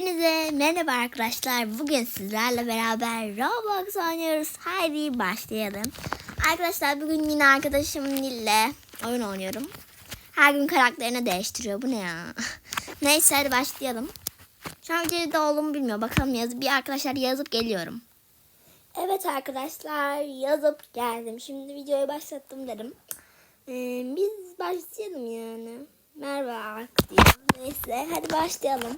Hepinize merhaba arkadaşlar. Bugün sizlerle beraber Roblox oynuyoruz. Haydi başlayalım. Arkadaşlar bugün yine arkadaşım Nil'le oyun oynuyorum. Her gün karakterini değiştiriyor. Bu ne ya? Neyse hadi başlayalım. Şu an videoda olduğumu bilmiyor. Bakalım yazıp bir arkadaşlar yazıp geliyorum. Evet arkadaşlar yazıp geldim. Şimdi videoyu başlattım dedim. Ee, biz başlayalım yani. Merhaba diyor. Neyse hadi başlayalım.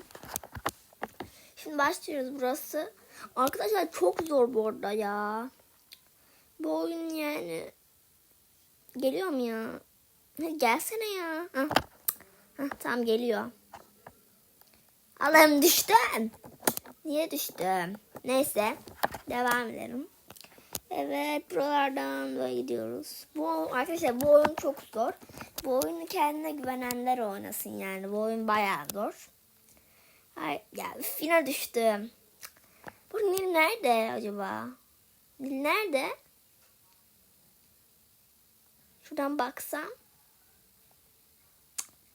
Şimdi başlıyoruz burası. Arkadaşlar çok zor bu arada ya. Bu oyun yani. Geliyor mu ya? Gelsene ya. Hah. Hah, tamam geliyor. Allah'ım düştüm. Niye düştüm? Neyse. Devam edelim. Evet buralardan böyle gidiyoruz. Bu arkadaşlar bu oyun çok zor. Bu oyunu kendine güvenenler oynasın yani. Bu oyun bayağı zor. Ay ya final düştüm. Bu Nil nerede acaba? Nil nerede? Şuradan baksam.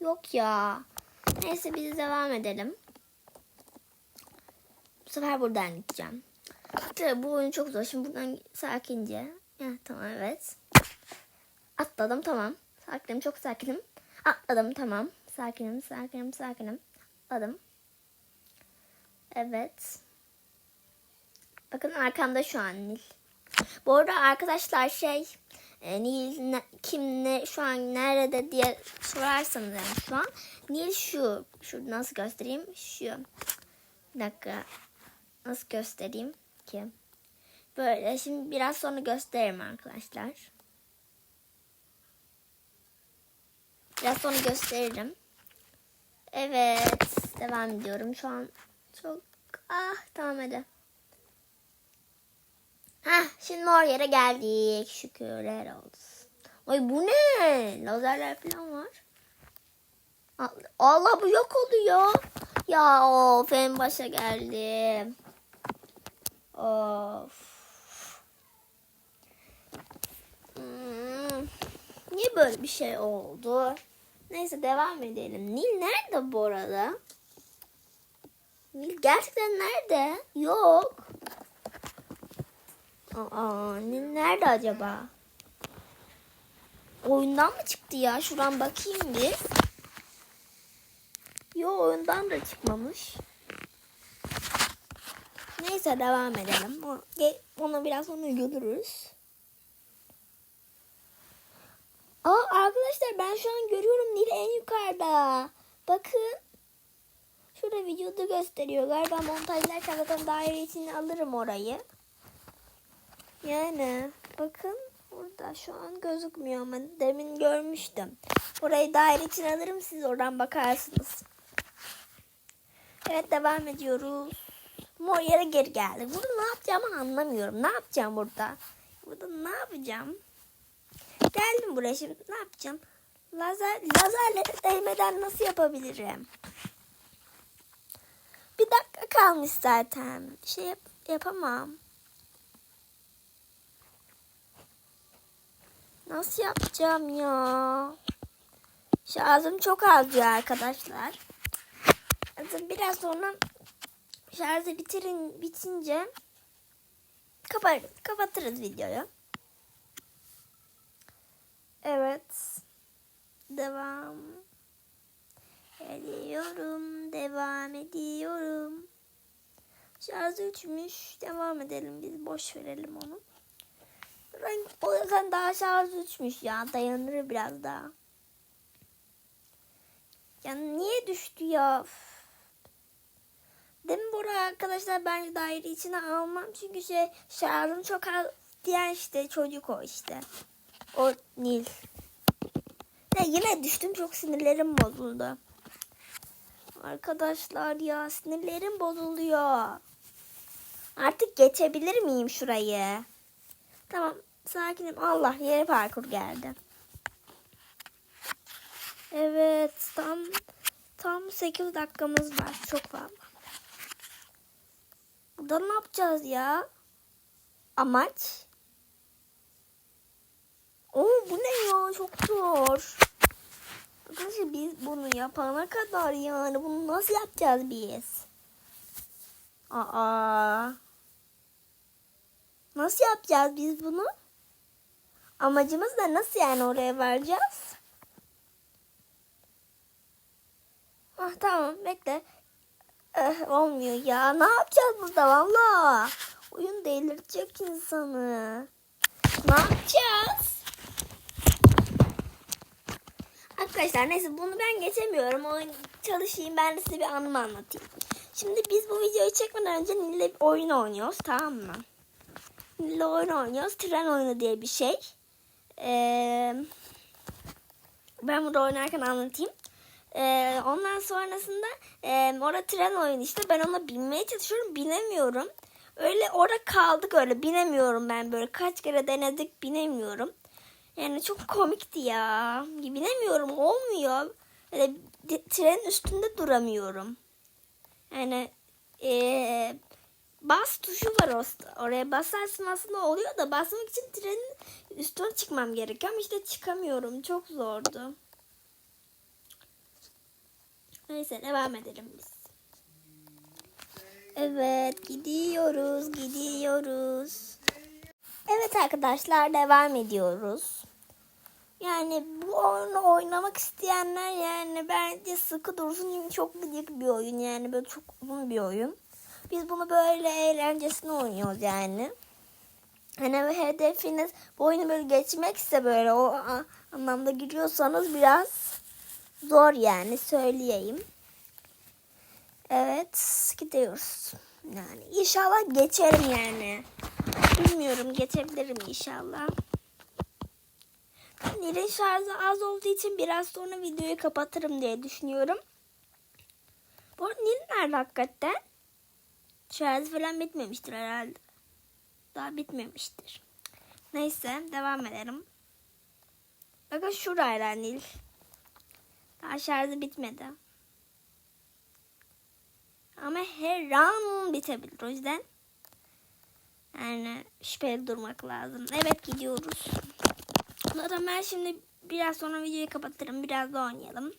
Yok ya. Neyse biz devam edelim. Bu sefer buradan gideceğim. Tabii bu oyun çok zor. Şimdi buradan sakince. Ya, tamam evet. Atladım tamam. Sakinim çok sakinim. Atladım tamam. Sakinim sakinim sakinim. Atladım. Evet. Bakın arkamda şu an Nil. Bu arada arkadaşlar şey e, Nil ne, kim ne şu an nerede diye sorarsanız yani şu an Nil şu. Şu nasıl göstereyim? Şu. Bir dakika. Nasıl göstereyim ki? Böyle şimdi biraz sonra gösteririm arkadaşlar. Biraz sonra gösteririm. Evet. Devam ediyorum. Şu an çok... Ah tamam hadi. Hah şimdi o yere geldik. Şükürler olsun. Ay bu ne? Lazerler falan var. Allah bu yok oluyor. Ya of en başa geldim. Of. Hmm. Niye böyle bir şey oldu? Neyse devam edelim. Nil nerede bu arada? Gerçekten nerede? Yok. Aa, Nil nerede acaba? Oyundan mı çıktı ya? Şuradan bakayım bir. Yo oyundan da çıkmamış. Neyse devam edelim. O- ge- Onu biraz sonra görürüz. Aa arkadaşlar ben şu an görüyorum Nil en yukarıda. Bakın. Şurada videoda gösteriyor. Galiba montajlarken zaten daire içine alırım orayı. Yani bakın burada şu an gözükmüyor ama demin görmüştüm. Orayı daire içine alırım siz oradan bakarsınız. Evet devam ediyoruz. Mor yere geri geldik. Burada ne yapacağımı anlamıyorum. Ne yapacağım burada? Burada ne yapacağım? Geldim buraya şimdi ne yapacağım? Lazer, lazerle değmeden nasıl yapabilirim? Bir dakika kalmış zaten. Şey yap- yapamam. Nasıl yapacağım ya? Şarjım çok az diyor arkadaşlar. Biraz sonra şarjı bitirin bitince kapatırız, kapatırız videoyu. Evet. Devam ediyorum. Devam ediyorum. Şarjı üçmüş. Devam edelim. Biz boş verelim onu. Ben o yüzden daha şarjı üçmüş ya. Dayanır biraz daha. Ya niye düştü ya? Üf. Demin buraya arkadaşlar bence daire içine almam. Çünkü şey şarjım çok az diyen işte çocuk o işte. O Nil. Ya yine düştüm çok sinirlerim bozuldu. Arkadaşlar ya sinirlerim bozuluyor. Artık geçebilir miyim şurayı? Tamam sakinim. Allah yere parkur geldi. Evet tam tam 8 dakikamız var. Çok fazla. Burada ne yapacağız ya? Amaç? Oo bu ne ya? Çok zor. Arkadaşlar biz bunu yapana kadar yani bunu nasıl yapacağız biz? Aa. Nasıl yapacağız biz bunu? Amacımız da nasıl yani oraya varacağız? Ah tamam bekle. Eh, olmuyor ya. Ne yapacağız burada valla? Oyun delirtecek insanı. Ne yapacağız? Arkadaşlar neyse bunu ben geçemiyorum. Oyun çalışayım ben de size bir anımı anlatayım. Şimdi biz bu videoyu çekmeden önce Nil'le bir oyun oynuyoruz tamam mı? Nil'le oyun oynuyoruz. Tren oyunu diye bir şey. Ee, ben burada oynarken anlatayım. Ee, ondan sonrasında e, orada tren oyunu işte ben ona binmeye çalışıyorum binemiyorum. Öyle orada kaldık öyle binemiyorum ben böyle kaç kere denedik binemiyorum. Yani çok komikti ya. Binemiyorum olmuyor. Öyle de- trenin üstünde duramıyorum. Yani e, bas tuşu var oraya basarsın aslında oluyor da basmak için trenin üstüne çıkmam gerekiyor ama işte çıkamıyorum. Çok zordu. Neyse devam edelim biz. Evet gidiyoruz gidiyoruz. Evet arkadaşlar devam ediyoruz. Yani bu oyunu oynamak isteyenler yani bence sıkı dursun çünkü çok gıcık bir oyun yani böyle çok uzun bir oyun. Biz bunu böyle eğlencesine oynuyoruz yani. Hani hedefiniz bu oyunu böyle geçmekse böyle o anlamda giriyorsanız biraz zor yani söyleyeyim. Evet gidiyoruz. Yani inşallah geçerim yani. Bilmiyorum geçebilirim inşallah. Nil'in şarjı az olduğu için biraz sonra videoyu kapatırım diye düşünüyorum. Bu Nil nerede hakikaten? Şarjı falan bitmemiştir herhalde. Daha bitmemiştir. Neyse devam edelim. Bakın şurayla Nil. Daha şarjı bitmedi. Ama her an bitebilir. O yüzden yani şüpheli durmak lazım. Evet gidiyoruz. Zaten ben şimdi biraz sonra videoyu kapatırım. Biraz da oynayalım.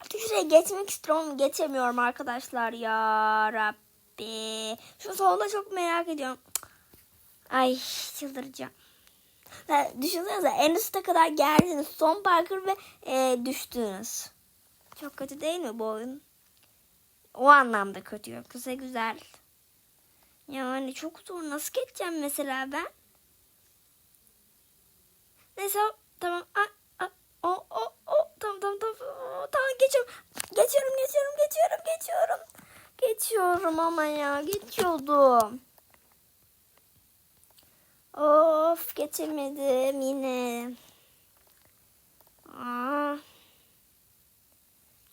Artık şuraya geçmek istiyorum geçemiyorum arkadaşlar ya Rabbi. Şu solda çok merak ediyorum. Ay çıldıracağım. Ya, düşünsenize en üste kadar geldiniz. Son parkur ve e, düştünüz. Çok kötü değil mi bu oyun? O anlamda kötü yoksa güzel. Yani çok zor. Nasıl geçeceğim mesela ben? Neyse tamam. A, a, o, o, o, tamam tamam tamam. Tamam geçiyorum. Geçiyorum geçiyorum geçiyorum geçiyorum. Geçiyorum ama ya geçiyordum. Of geçemedim yine. Aa,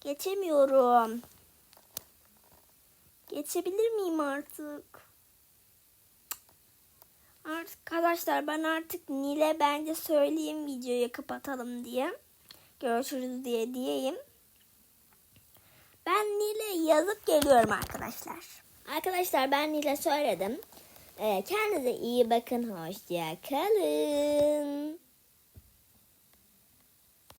geçemiyorum. Geçebilir miyim artık? Arkadaşlar ben artık Nil'e bence söyleyeyim videoyu kapatalım diye. Görüşürüz diye diyeyim. Ben Nil'e yazıp geliyorum arkadaşlar. Arkadaşlar ben Nil'e söyledim. Ee, kendinize iyi bakın. Hoşça kalın.